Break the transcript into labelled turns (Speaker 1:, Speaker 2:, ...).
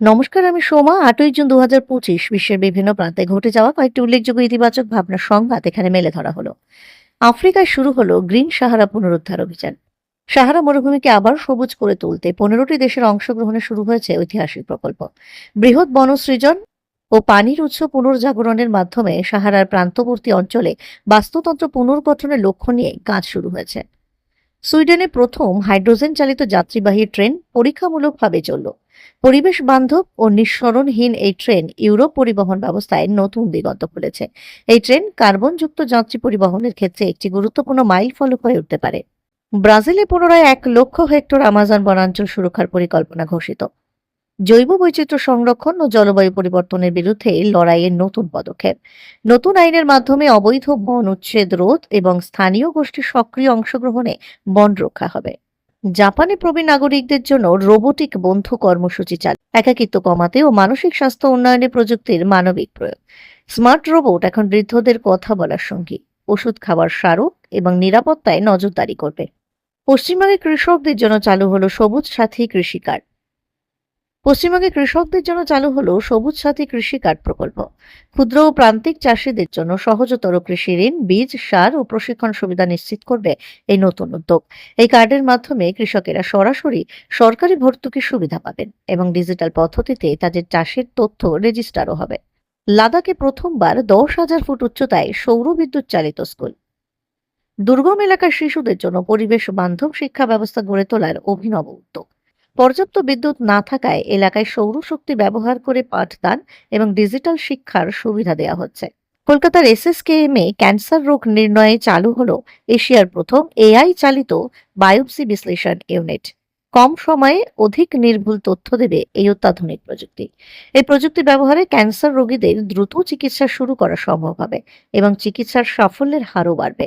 Speaker 1: নমস্কার, আমি সোমা। আটই জুন দু বিশ্বের বিভিন্ন প্রান্তে ঘটে যাওয়া কয়েকটি উল্লেখযোগ্য ইতিবাচক ভাবনার সংঘাত এখানে মেলে ধরা হলো। আফ্রিকায় শুরু হলো গ্রিন সাহারা পুনরুদ্ধার অভিযান। সাহারা মরুভূমিকে আবার সবুজ করে তুলতে পনেরোটি দেশের অংশগ্রহণে শুরু হয়েছে ঐতিহাসিক প্রকল্প। বৃহৎ বনসৃজন ও পানির উৎস পুনর্জাগরণের মাধ্যমে সাহারার প্রান্তবর্তী অঞ্চলে বাস্তুতন্ত্র পুনর্গঠনের লক্ষ্য নিয়ে কাজ শুরু হয়েছে। সুইডেনে প্রথম হাইড্রোজেন চালিত যাত্রীবাহী ট্রেন পরীক্ষামূলকভাবে চলল। পরিবেশ বান্ধব ও নিঃসরণহীন এই ট্রেন ইউরোপ পরিবহন ব্যবস্থায় নতুন দিগন্ত খুলেছে। এই ট্রেন কার্বনযুক্ত যাত্রী পরিবহনের ক্ষেত্রে একটি গুরুত্বপূর্ণ মাইল ফলক হয়ে উঠতে পারে। ব্রাজিলে পুনরায় এক লক্ষ হেক্টর আমাজন বনাঞ্চল সুরক্ষার পরিকল্পনা ঘোষিত। জৈব বৈচিত্র্য সংরক্ষণ ও জলবায়ু পরিবর্তনের বিরুদ্ধে লড়াইয়ের নতুন পদক্ষেপ। নতুন আইনের মাধ্যমে অবৈধ বন উচ্ছেদ রোধ এবং স্থানীয় গোষ্ঠীর সক্রিয় অংশগ্রহণে বন রক্ষা হবে। জাপানে প্রবীণ নাগরিকদের জন্য রোবোটিক বন্ধু কর্মসূচি চালু, একাকিত্ব কমাতে ও মানসিক স্বাস্থ্য উন্নয়নে প্রযুক্তির মানবিক প্রয়োগ। স্মার্ট রোবট এখন বৃদ্ধদের কথা বলার সঙ্গী। ওষুধ খাবার স্মারক এবং নিরাপত্তায় নজরদারি করবে। পশ্চিমবঙ্গে কৃষকদের জন্য চালু হলো সবুজ সাথী কৃষি কার্ড। পশ্চিমবঙ্গে কৃষকদের জন্য চালু হলো সবুজ সাথী কৃষি কার্ড প্রকল্প। ক্ষুদ্র ও প্রান্তিক চাষিদের জন্য সহজতর কৃষি ঋণ, বীজ, সার ও প্রশিক্ষণ সুবিধা নিশ্চিত করবে এই নতুন উদ্যোগ। এই কার্ডের মাধ্যমে কৃষকেরা সরাসরি সরকারি ভর্তুকির সুবিধা পাবেন এবং ডিজিটাল পদ্ধতিতে তাদের চাষের তথ্য রেজিস্টারও হবে। লাদাখে প্রথমবার দশ হাজার ফুট উচ্চতায় সৌর বিদ্যুৎ চালিত স্কুল। দুর্গম এলাকার শিশুদের জন্য পরিবেশ বান্ধব শিক্ষা ব্যবস্থা গড়ে তোলার অভিনব উদ্যোগ। পর্যাপ্ত বিদ্যুৎ না থাকায় এলাকায় সৌরশক্তি ব্যবহার করে পাঠদান এবং ডিজিটাল শিক্ষার সুবিধা দেওয়া হচ্ছে। কলকাতার এসএসকেএম এ ক্যান্সার রোগ নির্ণয়ে চালু হল এশিয়ার প্রথম এআই চালিত বায়োপসি বিশ্লেষণ ইউনিট। কম সময়ে অধিক নির্ভুল তথ্য দেবে এই অত্যাধুনিক প্রযুক্তি। এই প্রযুক্তি ব্যবহারে ক্যান্সার রোগীদের দ্রুত চিকিৎসা শুরু করা সম্ভব হবে এবং চিকিৎসার সাফল্যের হারও বাড়বে।